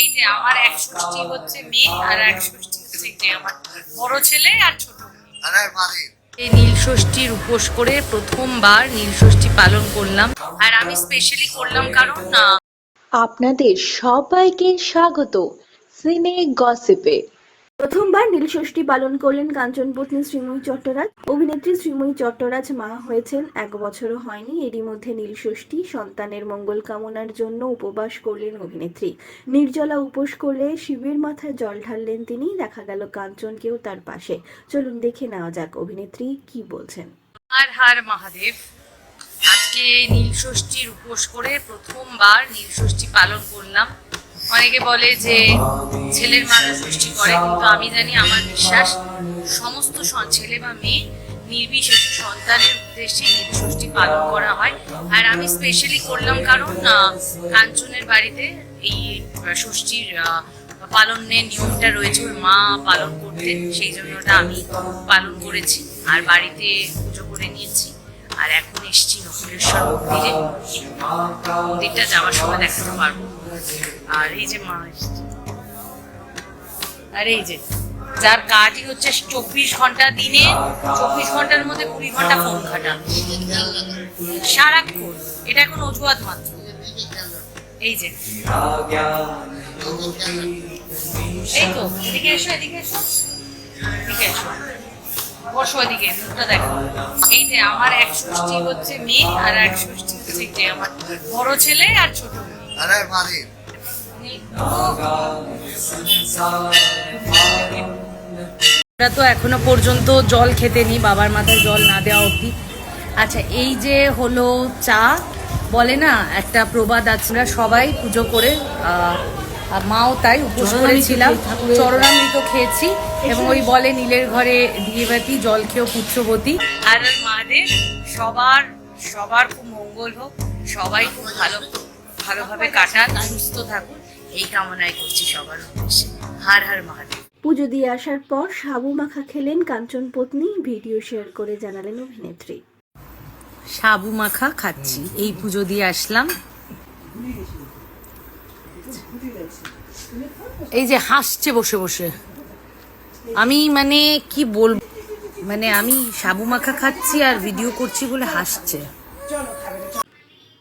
এই যে আমার এক ষষ্ঠী হচ্ছে মেয়ে আর এক হচ্ছে যে আমার বড় ছেলে আর ছোট মেয়ে। আরে মারিন এই নীল ষষ্ঠীর উপোস করে প্রথমবার নীল ষষ্ঠী পালন করলাম। আর আমি স্পেশালি করলাম কারণ আপনাদের সবাইকে স্বাগত। সিনে গসিপে। প্রথমবার নীলষষ্ঠী পালন করলেন কাঞ্চনপত্নী শ্রীময়ী চট্টরাজ। অভিনেত্রী শ্রীময়ী চট্টরাজ মা হয়েছেন এক বছরও হয়নি। এরই মধ্যে নীলষষ্ঠী সন্তানের মঙ্গল কামনার জন্য উপবাস করলেন অভিনেত্রী। নির্জলা উপোস করলে শিবের মাথায় জল ঢাললেন তিনি, দেখা গেল কাঞ্চনকেও তার পাশে। চলুন দেখে নেওয়া যাক অভিনেত্রী কি বলছেন। আর হার মহাদেব, আজকে নীল ষষ্ঠীর উপোস করে প্রথমবার নীল ষষ্ঠী পালন করলাম। অনেকে বলে যে ছেলের মারা ষষ্ঠী করে, কিন্তু আমি জানি আমার বিশ্বাস, সমস্ত ছেলে বা মেয়ে নির্বিশেষে সন্তানের উদ্দেশ্যে ষষ্ঠী পালন করা হয়। আর আমি স্পেশালি করলাম কারণ কাঞ্চনের বাড়িতে এই ষষ্ঠীর পালনের নিয়মটা রয়েছে, ওর মা পালন করতে, সেই জন্য ওটা আমি পালন করেছি। আর বাড়িতে পুজো করে নিয়েছি। আর এখন এসছি নকুলেশ্বর মন্দিরে। মন্দিরটা যাওয়ার সময় দেখাতে পারব। আর এই যে যার কাজই হচ্ছে চব্বিশ ঘণ্টা দিনে, চব্বিশ ঘণ্টার মধ্যে কুড়ি ঘণ্টা ফোন ঘাটা। সারাক্ষণ, এটা এখন অজুহাত মাত্র। এই যে। এই তো, এদিকে এসো এদিকে এসো। এদিকে এসো। বসো এদিকে, মুখটা দেখো। এই যে আমার এক হচ্ছে মেয়ে, আর এক হচ্ছে আমার বড় ছেলে আর ছোট মেয়ে। ওরা তো এখনও পর্যন্ত জল খেতেনি বাবার মাথায় জল না দেওয়া অবধি। আচ্ছা এই যে হলো চা বলে না একটা প্রবাদ আছে আমরা সবাই পুজো করে মাও তাই উপোস করেছিলাম। চরণামৃত খেয়েছি এবং ওই বলে নীলের ঘরে দিয়ে বাতি জল খেয়েও পুত্রবতী। আর মাদের সবার সবার খুব মঙ্গল হোক সবাই খুব ভালো ভালোভাবে কাটান সুস্থ থাকুন এই কামনাই করছি সবার উদ্দেশ্যে। হার হার মহাদেব। পুজো দিয়ে আসার পর সাবু মাখা খেলেন কাঞ্চনপত্নী ভিডিও শেয়ার করে জানালেন অভিনেত্রী। সাবু মাখা খাচ্ছি এই পুজো দিয়ে আসলাম। এই যে হাসছে বসে বসে। আমি মানে কি বলব মানে আমি সাবু মাখা খাচ্ছি আর ভিডিও করছি বলে হাসছে।